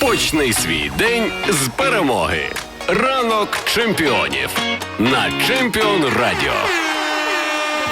Почни свій день з перемоги. Ранок чемпіонів на Чемпіон Радіо.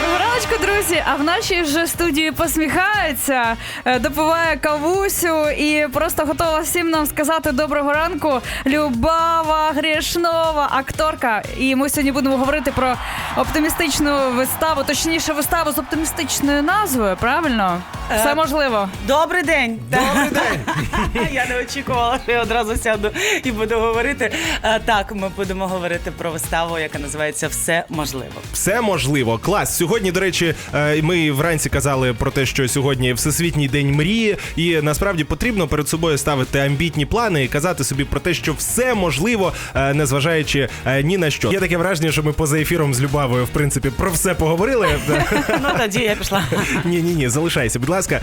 Доброго раночку, друзі! А в нашій вже студії посміхаються, е, допиває кавусю і просто готова всім нам сказати доброго ранку. Любава Грішнова, акторка. І ми сьогодні будемо говорити про оптимістичну виставу, точніше, виставу з оптимістичною назвою. Правильно? Все Е, можливо. Добрий день. Добрий день. я не очікувала, що я одразу сяду і буду говорити. Е, Так, ми будемо говорити про виставу, яка називається Все можливо. Все можливо. Клас. Сьогодні, до речі, е, ми вранці казали про те, що сьогодні Всесвітній день мрії, і насправді потрібно перед собою ставити амбітні плани і казати собі про те, що все можливо, е, незважаючи е, ні на що. Є таке враження, що ми поза ефіром з Любавою, в принципі, про все поговорили. Ну тоді я пішла. Ні, ні, ні, залишайся, будь ласка.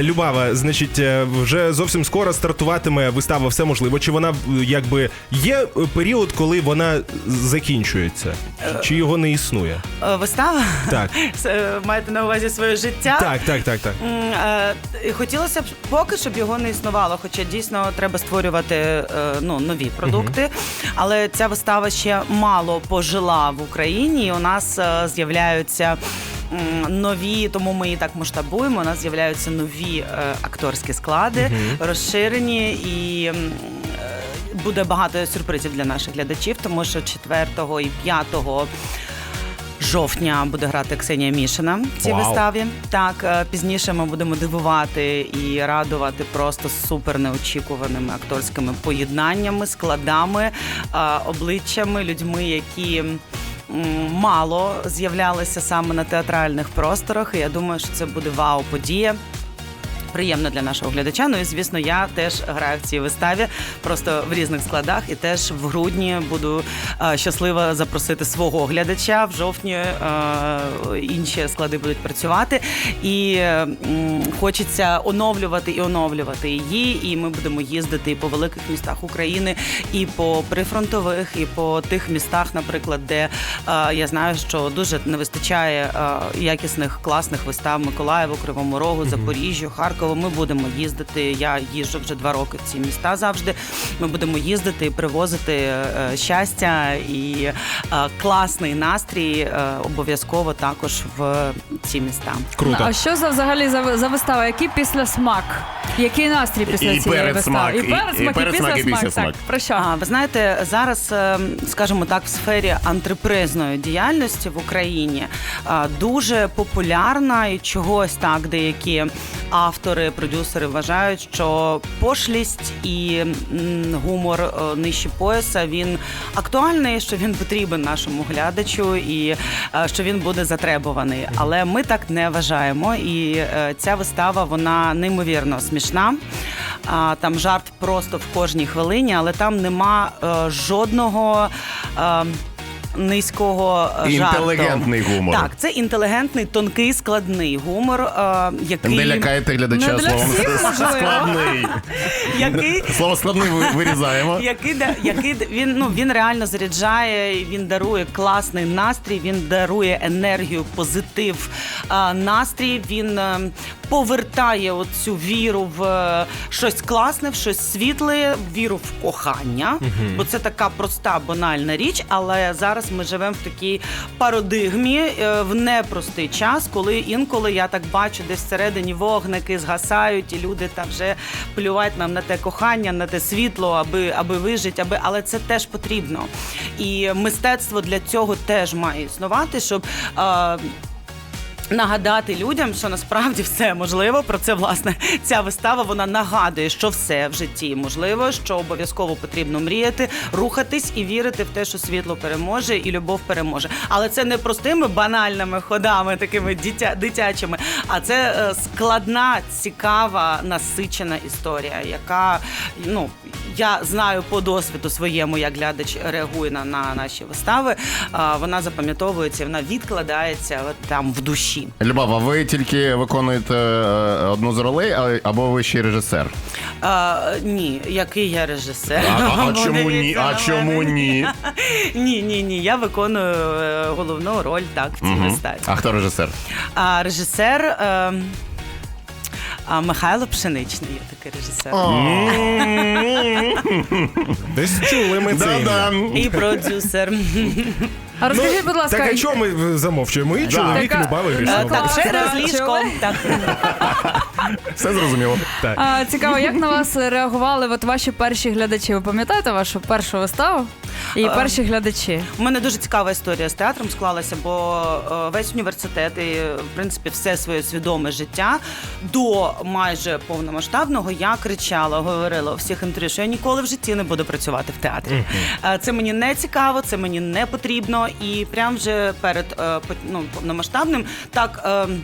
Любава, значить, вже зовсім скоро стартуватиме вистава Все можливо. Чи вона якби є період, коли вона закінчується? Чи- його не існує? Вистава? Так. Це, Маєте на увазі своє життя? Так, так, так, так. М, е, і Хотілося б поки щоб його не існувало, хоча дійсно треба створювати е, ну, нові продукти. Але ця вистава ще мало пожила в Україні. і У нас е, з'являються. м, Нові, тому ми її так масштабуємо. У нас з'являються нові е, акторські склади, розширені і м, е, буде багато сюрпризів для наших глядачів, тому що 4 і 5 жовтня буде грати Ксенія Мішина в цій Вау. виставі. Так, е, пізніше ми будемо дивувати і радувати просто супер неочікуваними акторськими поєднаннями, складами, е, обличчями, людьми, які. м, Мало з'являлися саме на театральних просторах, і я думаю, що це буде вау-подія. Приємно для нашого глядача. Ну і звісно, я теж граю в цій виставі, просто в різних складах. І теж в грудні буду е, щаслива запросити свого глядача. В жовтні е, інші склади будуть працювати. І е, м, хочеться оновлювати і оновлювати її. І ми будемо їздити і по великих містах України, і по прифронтових, і по тих містах, наприклад, де е, я знаю, що дуже не вистачає е, якісних класних вистав Миколаєву, Кривому Рогу, Запоріжжю, Харкову. Ми будемо їздити. Я їжджу вже два роки в ці міста завжди. Ми будемо їздити і привозити е, щастя і е, класний настрій е, обов'язково також в ці міста. Круто. А що за взагалі за, за вистава? Який після смак? Який настрій після І цієї вистави? і- передсмак, і передсмак, і після після смак. смак. Так, про що? А, ви знаєте, зараз, скажімо так, в сфері антрепризної діяльності в Україні дуже популярна і чогось так деякі автори, продюсери вважають, що пошлість і гумор е, нижче пояса він актуальний, що він потрібен нашому глядачу і е, що він буде затребуваний. Але ми так не вважаємо. І е, ця вистава вона неймовірно смішна. Там жарт просто в кожній хвилині, але там нема жодного. Е, Низького е, жарту. Інтелігентний гумор. Так, це інтелігентний, тонкий, складний гумор, е, який, Не лякайте глядача Не для словом всіх, можливо. складний. який Слово складний ви- вирізаємо. який, да- який він ну він реально заряджає, він дарує класний настрій, він дарує енергію, позитив, а, настрій. Він е, повертає оцю віру в е, щось класне, в щось світле, віру в кохання. Бо це така проста банальна річ, але зараз ми живемо в такій парадигмі е, в непростий час, коли інколи я так бачу, десь всередині вогники згасають, і люди там вже плювають нам на те кохання, на те світло, аби аби вижити, аби але це теж потрібно. І мистецтво для цього теж має існувати, щоб. Е, Нагадати людям, що насправді все можливо. Про це власне ця вистава вона нагадує, що все в житті можливо, що обов'язково потрібно мріяти, рухатись і вірити в те, що світло переможе і любов переможе. Але це не простими банальними ходами, такими дитя, дитячими, а це е, складна, цікава, насичена історія, яка ну я знаю по досвіду своєму, як глядач реагує на, на наші вистави. Вона запам'ятовується, вона відкладається там в душі. Любов, а ви тільки виконуєте е, одну з ролей, або ви ще й режисер? А, ні, який я режисер. А, а, а чому ні? А чому ні? Ні, ні, ні. Я виконую е, головну роль так в цій Мгм. виставі. А хто режисер? А режисер. Е, А Михайло Пшеничний є такий режисер. Десь чули ми це. І продюсер. А розкажіть, будь ласка, Так а чого ми замовчуємо? І чоловік Така- Любави Е, Гришнова. Так, через ліжко. Так. Все зрозуміло. Так. а, цікаво, як на вас реагували от ваші перші глядачі? Ви пам'ятаєте вашу першу виставу? І перші глядачі? У мене дуже цікава історія з театром склалася, бо е, весь університет і в принципі все своє свідоме життя до майже повномасштабного я кричала, говорила у всіх інтерв'ю, що я ніколи в житті не буду працювати в театрі. Е, Це мені не цікаво, це мені не потрібно. І прям вже перед е, по- ну, повномасштабним так. е,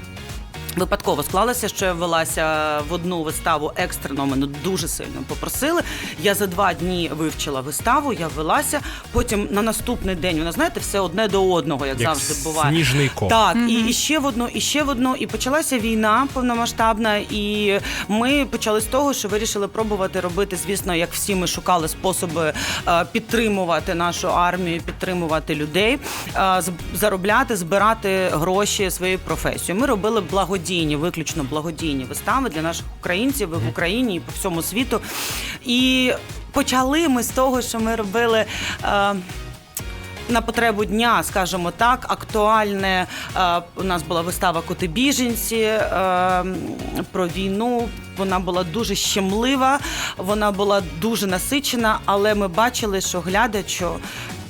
Випадково склалося, що я ввелася в одну виставу екстрено, мене дуже сильно попросили. Я за два дні вивчила виставу, я ввелася. Потім на наступний день вона знаєте, все одне до одного, як, Як завжди буває. сніжний ком. Так, і, і ще в одну, і ще в одну. І почалася війна повномасштабна. І ми почали з того, що вирішили пробувати робити. Звісно, як всі ми шукали способи е, підтримувати нашу армію, підтримувати людей, е, з- заробляти, збирати гроші своєю професією. Ми робили благодійні, виключно благодійні вистави для наших українців в Україні і по всьому світу. І почали ми з того, що ми робили. Е, на потребу дня, скажімо так, актуальне. Е, у нас була вистава Коти біженці е, про війну. Вона була дуже щемлива, вона була дуже насичена, але ми бачили, що глядачу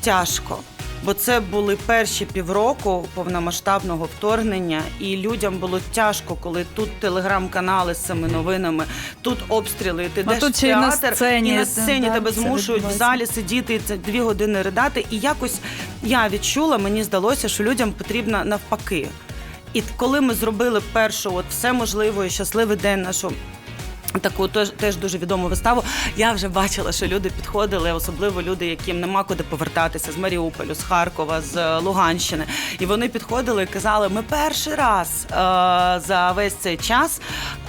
тяжко. Бо це були перші півроку повномасштабного вторгнення, і людям було тяжко, коли тут телеграм-канали з цими новинами, тут обстріли. Ти А йдеш в ще й на сцені, і на сцені да, тебе змушують в залі сидіти і це дві години ридати. І якось я відчула, мені здалося, що людям потрібно навпаки. І коли ми зробили першу, от все можливо і щасливий день нашу. Таку теж, теж дуже відому виставу. Я вже бачила, що люди підходили, особливо люди, яким нема куди повертатися з Маріуполю, з Харкова, з е, Луганщини. І вони підходили і казали: ми перший раз е, за весь цей час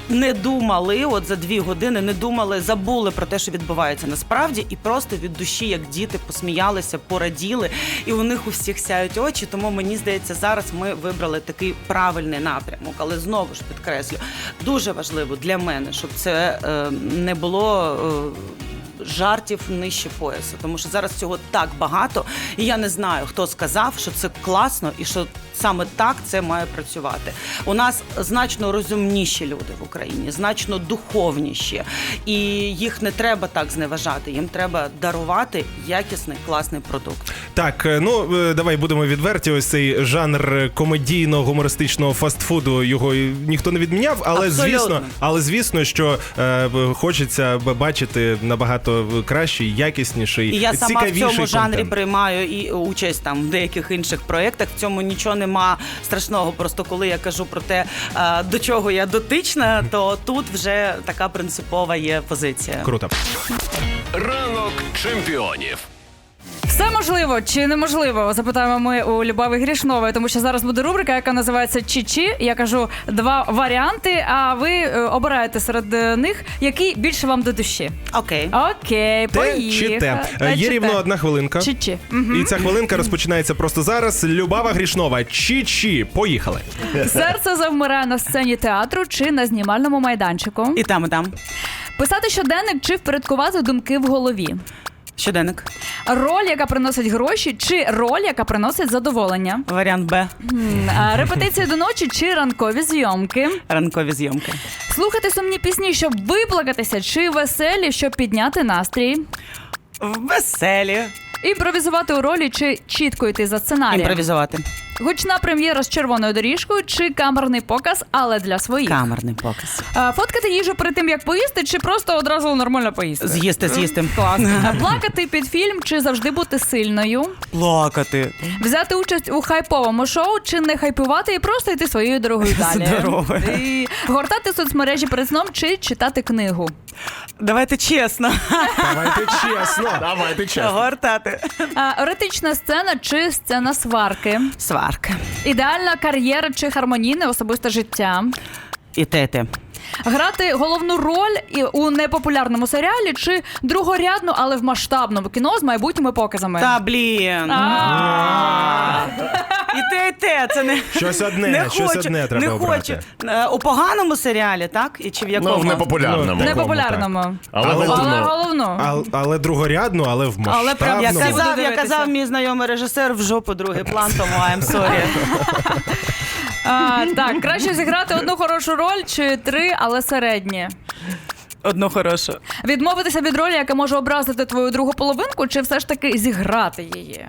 не думали, от за дві години не думали, забули про те, що відбувається насправді, і просто від душі, як діти, посміялися, пораділи, і у них у всіх сяють очі. Тому мені здається, зараз ми вибрали такий правильний напрямок. Але знову ж підкреслю, дуже важливо для мене, щоб це е, не було. Е, Жартів нижче пояса, тому що зараз цього так багато, і я не знаю, хто сказав, що це класно і що саме так це має працювати. У нас значно розумніші люди в Україні, значно духовніші, і їх не треба так зневажати. Їм треба дарувати якісний класний продукт. Так, е, ну е, давай будемо відверті. Ось цей жанр комедійно-гумористичного фастфуду його ніхто не відміняв, але Абсолютно. звісно, але звісно, що е, хочеться бачити набагато кращий, якісніший, І я сама в цьому цьому жанрі приймаю і участь там в деяких інших проєктах. В цьому нічого нема страшного. Просто коли я кажу про те, е, до чого я дотична, то тут вже така принципова є позиція. Круто. Ранок чемпіонів. Все можливо чи неможливо? Запитаємо ми у Любави Грішнової, тому що зараз буде рубрика, яка називається Чі-Чі. Я кажу два варіанти, а ви е, обираєте серед е, них, який більше вам до душі. Окей. Окей, Те поїхали. чи те. Е, Є чи рівно те. одна хвилинка. Чі-Чі. Мгм. І ця хвилинка розпочинається просто зараз. Любава Грішнова. Чі-чі. Поїхали. Серце завмирає на сцені театру чи на знімальному майданчику. І там, і там. Писати щоденник чи впорядкувати думки в голові. Щоденник. Роль, яка приносить гроші, чи роль, яка приносить задоволення. Варіант Б. М, а, Репетиції до ночі чи ранкові зйомки. Ранкові зйомки. Слухати сумні пісні, щоб виплакатися, чи веселі, щоб підняти настрій. Веселі. Імпровізувати у ролі чи чітко йти за сценарієм. Імпровізувати. Гучна прем'єра з червоною доріжкою чи камерний показ, але для своїх. Камерний показ. А, Фоткати їжу перед тим, як поїсти, чи просто одразу нормально поїсти. З'їсти, з'їсти. Клас. А, Плакати під фільм чи завжди бути сильною. Плакати. Взяти участь у хайповому шоу чи не хайпувати і просто йти своєю дорогою далі. Здорово. І гортати соцмережі перед сном чи читати книгу. Давайте чесно. Давайте чесно. Давайте чесно. Гортати. А, Еротична сцена чи сцена сварки. Сварка. Ідеальна кар'єра чи гармонійне особисте життя. І те, і те. Грати головну роль і у непопулярному серіалі чи другорядну, але в масштабному кіно з майбутніми показами. Та блін. А. І те, і те. Це не Щось одне, не щось хочу, одне треба не обрати. хочу. Е, У поганому серіалі, так? І чи в якому? Ну, в непопулярному. Непопулярному. Але Але- Але головно. головну. А, але другорядну, але в Але прям Я масштабному. казав, я дивитися. казав мій знайомий режисер в жопу другий план, тому I'm sorry. А, так, краще зіграти одну хорошу роль чи три, але середні. Одну хорошу. Відмовитися від ролі, яка може образити твою другу половинку, чи все ж таки зіграти її?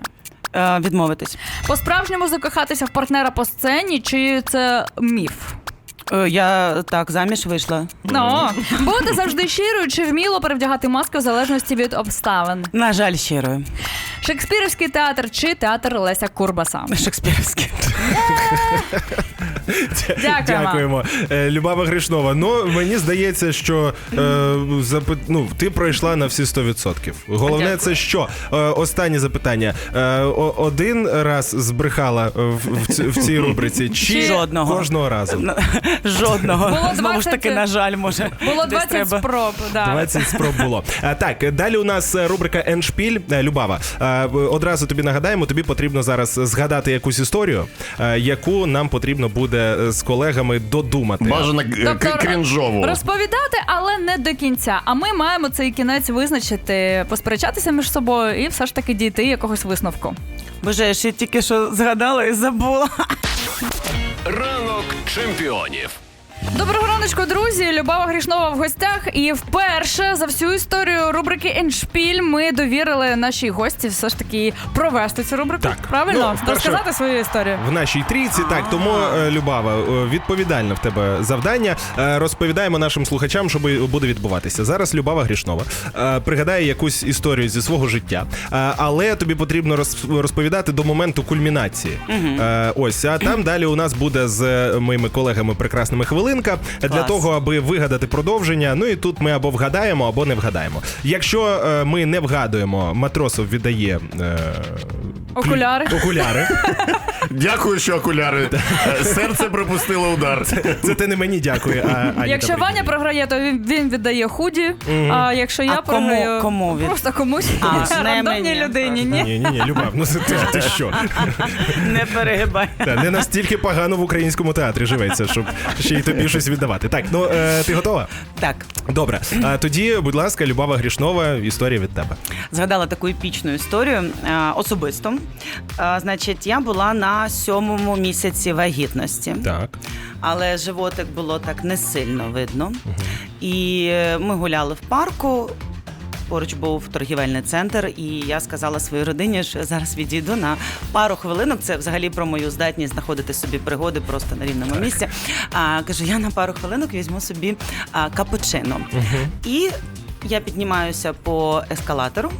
Е, відмовитись. По-справжньому закохатися в партнера по сцені, чи це міф? Е, я так заміж вийшла. Ну, бути завжди щирою, чи вміло перевдягати маски в залежності від обставин. На жаль, щирою. Шекспірівський театр чи театр Леся Курбаса. Шекспірівський. Дякуємо. Дякуємо. Е, Любава Гришнова. Ну, мені здається, що е, запит... ну, ти пройшла на всі 100%. Головне, Дякую. це що? Е, останнє запитання. Е, о- один раз збрехала в, в, ці- в цій рубриці, чи Жодного. кожного разу? Жодного. Було Знову ж 20 таки, на жаль, може. Було десь 20 треба. спроб. Да. 20 спроб було. А, так, далі у нас е, рубрика Еншпіль. Е, Любава, е, одразу тобі нагадаємо, тобі потрібно зараз згадати якусь історію, е, яку нам потрібно буде е, з колегами додумати. Бажано е, Тобто к- крінжову. Розповідати, але не до кінця. А ми маємо цей кінець визначити, посперечатися між собою і все ж таки дійти якогось висновку. Боже, я ще тільки що згадала і забула. Чемпіонів. Доброго раночку, друзі! Любава Грішнова в гостях. І вперше за всю історію рубрики Еншпіль ми довірили нашій гості все ж таки провести цю рубрику. Так. Правильно? Ну, вперше- Розказати свою історію. В нашій трійці, так тому е, Любава, е, відповідальне в тебе завдання. Е, Розповідаємо нашим слухачам, що буде відбуватися. Зараз Любава Грішнова пригадає якусь історію зі свого життя, але тобі потрібно роз- розповідати до моменту кульмінації. Е, Ось, а там далі у нас буде з моїми колегами прекрасними хвилинка для Клас. того, аби вигадати продовження. Ну і тут ми або вгадаємо, або не вгадаємо. Якщо е, ми не вгадуємо, матросов віддає е, Окуляри. окуляри. Дякую, що окуляри. Серце пропустило удар. Це ти не мені дякую, а Ані Якщо Добриднєвій. Ваня програє, то він, він віддає худі. А якщо я А кому- програю, кому від- просто комусь А, не рандомній мені. людині. Ні. Ні, ні, ні, Любав, ну це ти, ти що? Не перегибай. Та, не настільки погано в українському театрі живеться, щоб ще й тобі щось віддавати. Так, ну е, ти готова? Так, Добре. А, тоді, будь ласка, Любава Грішнова, історія від тебе. згадала таку епічну історію е, особисто. Е, Значить, я була на сьомому місяці вагітності. Так. але животик було так не сильно видно. І е, ми гуляли в парку. Поруч був торгівельний центр, і я сказала своїй родині, що я зараз відійду на пару хвилинок. Це взагалі про мою здатність знаходити собі пригоди просто на рівному місці. А, кажу, я на пару хвилинок візьму собі а, капучино. І я піднімаюся по ескалатору.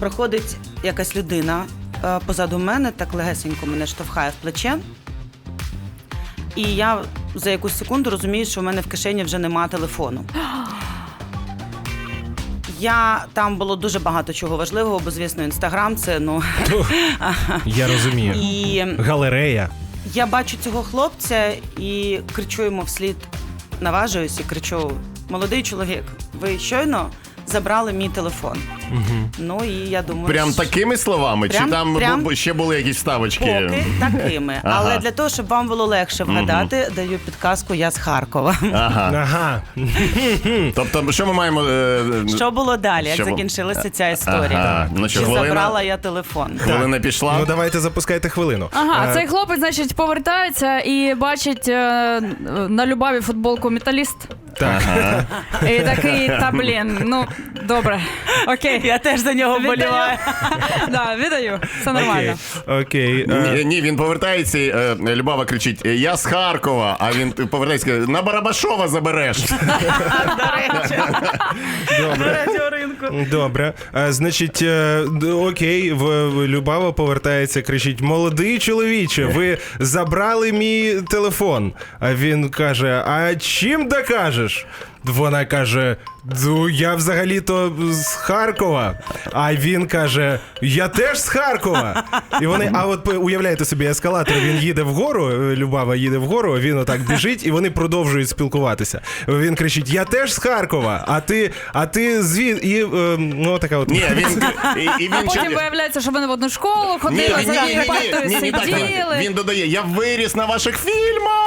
Проходить якась людина е, позаду мене, так легесенько мене штовхає в плече. І я за якусь секунду розумію, що в мене в кишені вже нема телефону. Я там було дуже багато чого важливого, бо звісно, інстаграм це ну Я розумію. і Галерея. я бачу цього хлопця і кричу йому вслід, наважуюсь і кричу: молодий чоловік, ви щойно забрали мій телефон. Ну і я думаю, Прям що- такими словами? Чи там прям- бу- ще були якісь ставочки? Поки такими. Ага. Але для того, щоб вам було легше вгадати, даю підказку, я з Харкова. Ага. Ага. Тобто, що ми маємо. е, Що було далі? Як Що бу- закінчилася ця історія? Ага. Ну що, Чи хвилина? забрала я телефон? Хвилина пішла? Ну давайте запускайте хвилину. Ага, Е, цей хлопець, значить, повертається і бачить е, на любаві футболку металіст. Так. І такий, та блін, ну добре. Окей. Я теж за нього вболіваю. Да, віддаю. Все нормально. Окей. Окей. е, Ні, ні, він повертається, і, е, Любава кричить: Я з Харкова, а він повертається, і каже, на Барабашова забереш. До речі, у ринку. Добре. Значить, е, д- окей, в, в- Любава повертається, кричить: Молодий чоловіче, ви забрали мій телефон. А він каже: А чим докажеш? Вона каже: «Ну, я взагалі-то з Харкова. А він каже: Я теж з Харкова. І вони, а от уявляєте собі, ескалатор він їде вгору, е, Любава їде вгору, він отак біжить, і вони продовжують спілкуватися. Він кричить: Я теж з Харкова, а ти, а ти звід. І е, ну така от. Ні, він і, і він А потім ще- виявляється, що вони в одну школу ходили, ні, за ні, однією ні, партою ні, ні, так, сиділи. Він додає: я виріс на ваших фільмах.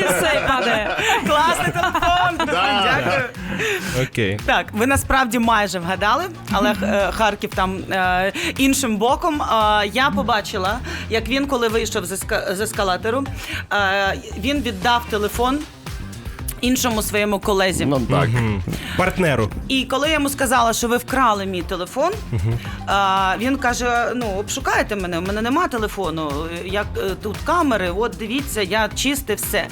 І все падає. Класний телефон. Дякую. Окей. Так, ви насправді майже вгадали, але е, Харків там е, іншим боком. Е, я побачила, як він, коли вийшов з, еска- з ескалатору, е, він віддав телефон іншому своєму колезі. Ну так. Партнеру. І коли я йому сказала, що ви вкрали мій телефон, а, він каже: ну, обшукайте мене, у мене нема телефону. Як е, тут камери, от дивіться, я чисте все.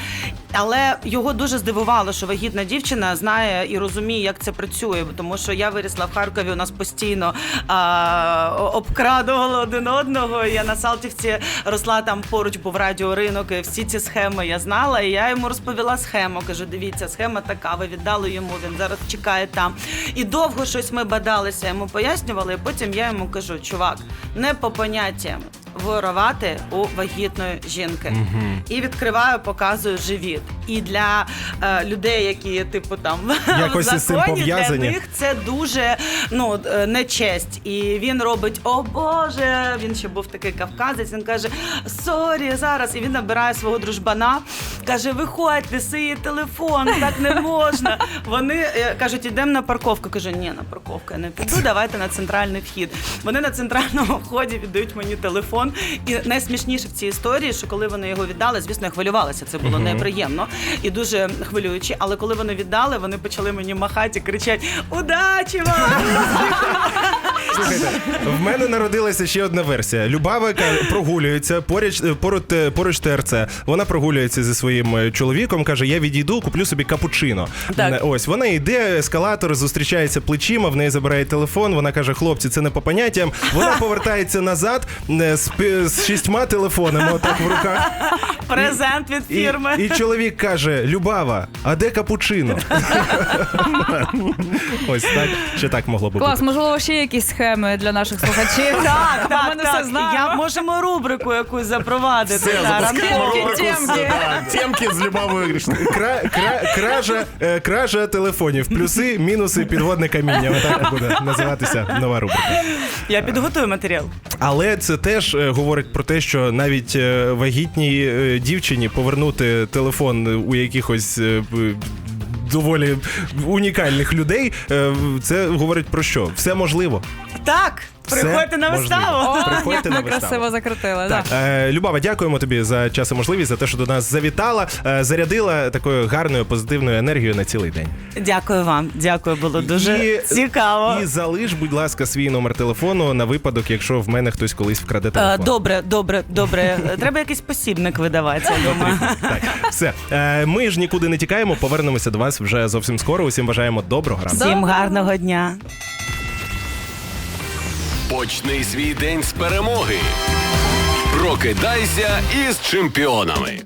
Але його дуже здивувало, що вагітна дівчина знає і розуміє, як це працює, тому що я вирісла в Харкові, у нас постійно а, обкрадували один одного. Я на Салтівці росла там поруч, був радіоринок, і всі ці схеми я знала. І я йому розповіла схему. Кажу, дивіться, схема така, ви віддали йому, він зараз чекає там. І довго щось ми бадалися, йому пояснювали. І потім я йому кажу, чувак, не по поняттям. Ворувати у вагітної жінки і відкриваю, показую живіт. І для е, людей, які типу там Якось в із цим законі, для пов'язані. них це дуже ну е, нечесть. І він робить: О Боже, він ще був такий кавказець. Він каже: Сорі, зараз. І він набирає свого дружбана, каже: Виходь, неси її телефон, так не можна. Вони е, кажуть, ідемо на парковку. Кажу, ні, на парковку я не піду. Давайте на центральний вхід. Вони на центральному вході віддають мені телефон. І найсмішніше в цій історії, що коли вони його віддали, звісно, я хвилювалася. Це було неприємно і дуже хвилююче. Але коли вони віддали, вони почали мені махати і кричати: Удачі вам! Слухайте, в мене народилася ще одна версія. Любава яка прогулюється поруч, поруч, поруч ТРЦ. Вона прогулюється зі своїм е, чоловіком, каже: Я відійду, куплю собі капучино. Так. Е, Ось вона йде, ескалатор зустрічається плечима, в неї забирає телефон. Вона каже: хлопці, це не по поняттям. Вона повертається назад е, з, з шістьма телефонами, отак в руках. Презент від І, фірми. і чоловік каже: Любава, а де капучино? Ось так, ще так могло би Клас, бути. можливо, ще якісь схеми для наших слухачів. Так, Ми так, не все так. знаємо. Я можемо рубрику якусь запровадити. Все, зараз. запускаємо Темки, рубрику з- темки. да, Темки з Любовою Гришною. Кра, кра, кража, е, кража телефонів, плюси, мінуси, підводне каміння. Отак буде називатися нова рубрика. Я підготую матеріал. Але це теж е, говорить про те, що навіть е, вагітній е, дівчині повернути телефон у якихось. Доволі унікальних людей, це говорить про що? Все можливо. Так, Все приходьте на можливо. виставу. О, Приходьте як на ми виставу. красиво закрутили. Так, да. е, Любава, дякуємо тобі за час і можливість, за те, що до нас завітала, е, зарядила такою гарною позитивною енергією на цілий день. Дякую вам. Дякую, було дуже І- цікаво. І залиш, будь ласка, свій номер телефону на випадок, якщо в мене хтось колись вкраде Е, телефон. Добре, добре, добре. Треба якийсь посібник видавати, я думаю. Так, все. Е, Ми ж нікуди не тікаємо. Повернемося до вас вже зовсім скоро. Усім бажаємо доброго ранку. Всім гарного дня. Почни свій день з перемоги. Прокидайся із чемпіонами.